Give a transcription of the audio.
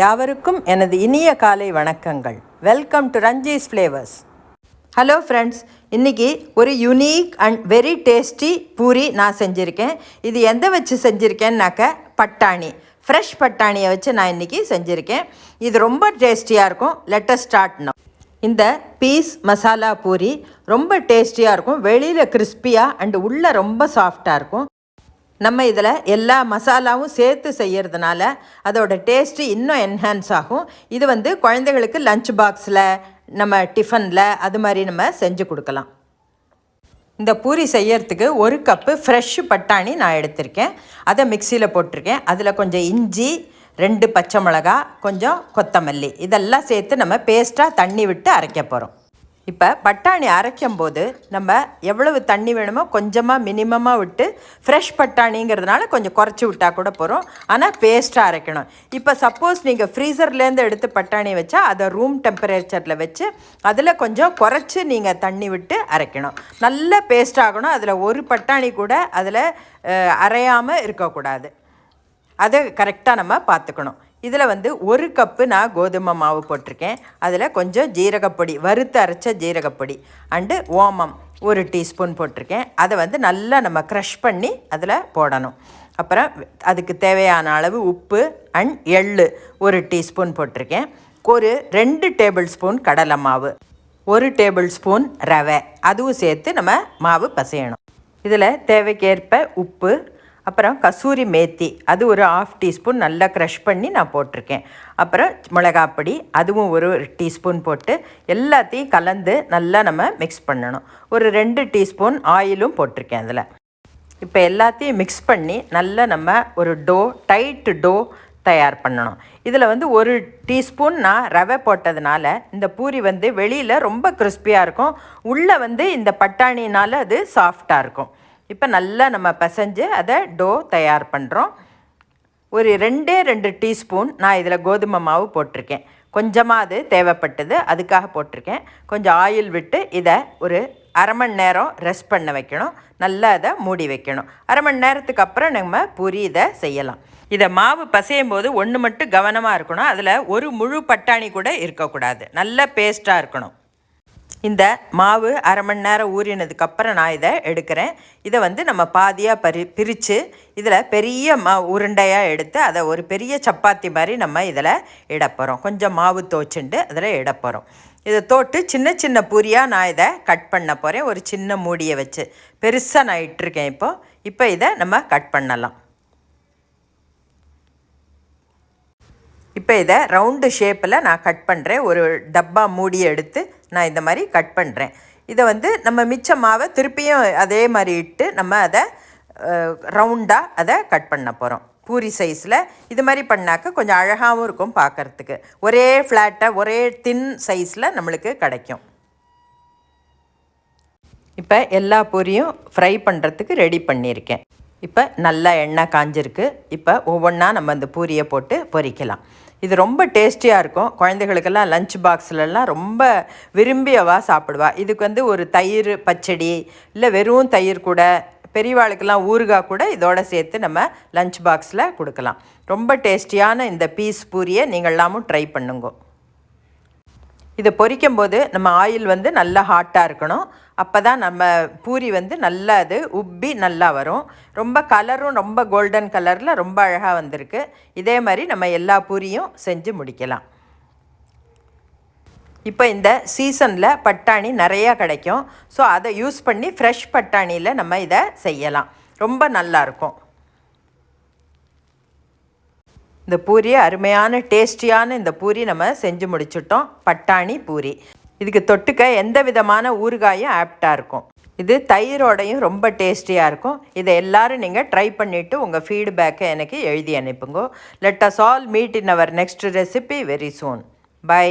யாவருக்கும் எனது இனிய காலை வணக்கங்கள். Welcome to Ranjis flavours hello friends இன்றைக்கி ஒரு unique and very tasty puri நான் செஞ்சுருக்கேன். இது எந்த வச்சு செஞ்சுருக்கேன்னாக்க பட்டாணி. ஃப்ரெஷ் பட்டாணியை வச்சு நான் இன்றைக்கி செஞ்சுருக்கேன். இது ரொம்ப டேஸ்டியாக இருக்கும். லெட்டஸ்ட் ஸ்டார்ட்னா இந்த பீஸ் மசாலா பூரி ரொம்ப டேஸ்டியாக இருக்கும். வெளியில் கிறிஸ்பியாக அண்டு உள்ளே ரொம்ப சாஃப்டாக இருக்கும். நம்ம இதில் எல்லா மசாலாவும் சேர்த்து செய்கிறதுனால அதோட டேஸ்ட்டு இன்னும் என்ஹான்ஸ் ஆகும். இது வந்து குழந்தைகளுக்கு லஞ்ச் பாக்ஸில் நம்ம டிஃபனில் அது மாதிரி நம்ம செஞ்சு கொடுக்கலாம். இந்த பூரி செய்யறதுக்கு ஒரு கப்பு ஃப்ரெஷ் பட்டாணி நான் எடுத்திருக்கேன். அதை மிக்சியில் போட்டிருக்கேன். அதில் கொஞ்சம் இஞ்சி ரெண்டு பச்சை மிளகா கொஞ்சம் கொத்தமல்லி. இதெல்லாம் சேர்த்து நம்ம பேஸ்ட்டாக தண்ணி விட்டு அரைக்க போகிறோம் இப்போ பட்டாணி அரைக்கும் போது நம்ம எவ்வளவு தண்ணி வேணுமோ கொஞ்சமாக மினிமமாக விட்டு ஃப்ரெஷ் பட்டாணிங்கிறதுனால கொஞ்சம் குறைச்சி விட்டால் கூட போகிறோம் ஆனால் பேஸ்ட்டாக அரைக்கணும். இப்போ சப்போஸ் நீங்கள் ஃப்ரீசர்லேருந்து எடுத்து பட்டாணி வச்சா அதை ரூம் டெம்பரேச்சரில் வச்சு அதில் கொஞ்சம் குறைச்சி நீங்கள் தண்ணி விட்டு அரைக்கணும். நல்ல பேஸ்ட் ஆகணும். அதில் ஒரு பட்டாணி கூட அதில் அரையாமல் இருக்கக்கூடாது. அதை கரெக்டாக நம்ம பார்த்துக்கணும் இதில் வந்து ஒரு கப்பு நான் கோதுமை மாவு போட்டிருக்கேன். அதில் கொஞ்சம் ஜீரகப்பொடி வறுத்து அரைச்ச ஜீரகப்பொடி அண்டு ஓமம் ஒரு டீஸ்பூன் போட்டிருக்கேன். அதை வந்து நல்லா நம்ம க்ரஷ் பண்ணி அதில் போடணும். அப்புறம் அதுக்கு தேவையான அளவு உப்பு அண்ட் எள்ளு ஒரு டீஸ்பூன் போட்டிருக்கேன். ஒரு ரெண்டு டேபிள் ஸ்பூன் கடலை மாவு ஒரு டேபிள் ஸ்பூன் ரவை அதுவும் சேர்த்து நம்ம மாவு பசையணும். இதில் தேவைக்கேற்ப உப்பு அப்புறம் கசூரி மேத்தி அது ஒரு ஆஃப் டீஸ்பூன் நல்லா க்ரஷ் பண்ணி நான் போட்டிருக்கேன். அப்புறம் மிளகாப்பொடி அதுவும் ஒரு டீஸ்பூன் போட்டு எல்லாத்தையும் கலந்து நல்லா நம்ம மிக்ஸ் பண்ணணும். ஒரு ரெண்டு டீஸ்பூன் ஆயிலும் போட்டிருக்கேன் அதில். இப்போ எல்லாத்தையும் மிக்ஸ் பண்ணி நல்லா நம்ம ஒரு டோ டைட்டு டோ தயார் பண்ணணும். இதில் வந்து ஒரு டீஸ்பூன் நான் ரவை போட்டதுனால இந்த பூரி வந்து வெளியில் ரொம்ப கிறிஸ்பியாக இருக்கும். உள்ளே வந்து இந்த பட்டாணினால் அது சாஃப்டாக இருக்கும். இப்போ நல்லா நம்ம பிசைஞ்சு அதை டோ தயார் பண்ணுறோம் ஒரு ரெண்டே ரெண்டு டீஸ்பூன் நான் இதில் கோதுமை மாவு போட்டிருக்கேன். கொஞ்சமாக அது தேவைப்பட்டது அதுக்காக போட்டிருக்கேன். கொஞ்சம் ஆயில் விட்டு இதை ஒரு அரை மணி நேரம் ரெஸ்ட் பண்ண வைக்கணும். நல்லா அதை மூடி வைக்கணும். அரை மணி நேரத்துக்கு அப்புறம் நம்ம பூரி இதை செய்யலாம். இதை மாவு பசையும் போது ஒன்று மட்டும் கவனமாக இருக்கணும். அதில் ஒரு முழு பட்டாணி கூட இருக்கக்கூடாது. நல்ல பேஸ்ட்டாக இருக்கணும். இந்த மாவு அரை மணி நேரம் ஊறினதுக்கப்புறம் நான் இதை எடுக்கிறேன். இதை வந்து நம்ம பாதியாக பரி பிரித்து இதில் பெரிய மா உருண்டையாக எடுத்து அதை ஒரு பெரிய சப்பாத்தி மாதிரி நம்ம இதில் இடப்போகிறோம் கொஞ்சம் மாவு தோச்சுண்டு அதில் இடப்போகிறோம் இதை தோட்டு சின்ன சின்ன பூரியாக நான் இதை கட் பண்ண போகிறேன் ஒரு சின்ன மூடியை வச்சு. பெருசாக நான் இட்டிருக்கேன் இப்போது இப்போ இதை நம்ம கட் பண்ணலாம். இப்போ இதை ரவுண்டு ஷேப்பில் நான் கட் பண்ணுறேன். ஒரு டப்பா மூடி எடுத்து நான் இந்த மாதிரி கட் பண்ணுறேன் இதை வந்து நம்ம மிச்ச மாவை திருப்பியும் அதே மாதிரி இட்டு நம்ம அதை ரவுண்டாக அதை கட் பண்ண போகிறோம் பூரி சைஸில் இது மாதிரி பண்ணாக்க கொஞ்சம் அழகாகவும் இருக்கும் பார்க்குறதுக்கு ஒரே ஃப்ளாட்டாக ஒரே தின் சைஸில் நம்மளுக்கு கிடைக்கும். இப்போ எல்லா பூரியும் ஃப்ரை பண்ணுறதுக்கு ரெடி பண்ணியிருக்கேன். இப்போ நல்லா எண்ணெய் காஞ்சிருக்கு. இப்போ ஒவ்வொன்றா நம்ம அந்த பூரியை போட்டு பொரிக்கலாம். இது ரொம்ப டேஸ்டியாக இருக்கும். குழந்தைகளுக்கெல்லாம் லஞ்ச் பாக்ஸ்லலாம் ரொம்ப விரும்பியவா சாப்பிடுவா. இதுக்கு வந்து ஒரு தயிர் பச்சடி இல்லை வெறும் தயிர் கூட பெரியவாளுக்கெல்லாம் ஊறுகாய் கூட இதோட சேர்த்து நம்ம லஞ்ச் பாக்ஸில் கொடுக்கலாம். ரொம்ப டேஸ்டியான இந்த பீஸ் பூரியை நீங்களாமும் ட்ரை பண்ணுங்க. இதை பொரிக்கும் போது நம்ம ஆயில் வந்து நல்லா ஹாட்டாக இருக்கணும். அப்போ தான் நம்ம பூரி வந்து நல்லா அது உப்பி நல்லா வரும். ரொம்ப கலரும் ரொம்ப கோல்டன் கலரில் ரொம்ப அழகாக வந்திருக்கு. இதே மாதிரி நம்ம எல்லா பூரியும் செஞ்சு முடிக்கலாம். இப்போ இந்த சீசனில் பட்டாணி நிறையா கிடைக்கும். ஸோ அதை யூஸ் பண்ணி ஃப்ரெஷ் பட்டாணியில் நம்ம இதை செய்யலாம். ரொம்ப நல்லாயிருக்கும் இந்த பூரி அருமையான டேஸ்டியான இந்த பூரி நம்ம செஞ்சு முடிச்சிட்டோம். பட்டாணி பூரி. இதுக்கு தொட்டுக்க எந்த விதமான ஊறுகாயும் ஆப்டாக இருக்கும். இது தயிரோடையும் ரொம்ப டேஸ்டியாக இருக்கும். இதை எல்லோரும் நீங்கள் ட்ரை பண்ணிவிட்டு உங்கள் ஃபீட்பேக்கை எனக்கு எழுதி அனுப்புங்க. Let us all meet in our next recipe very soon bye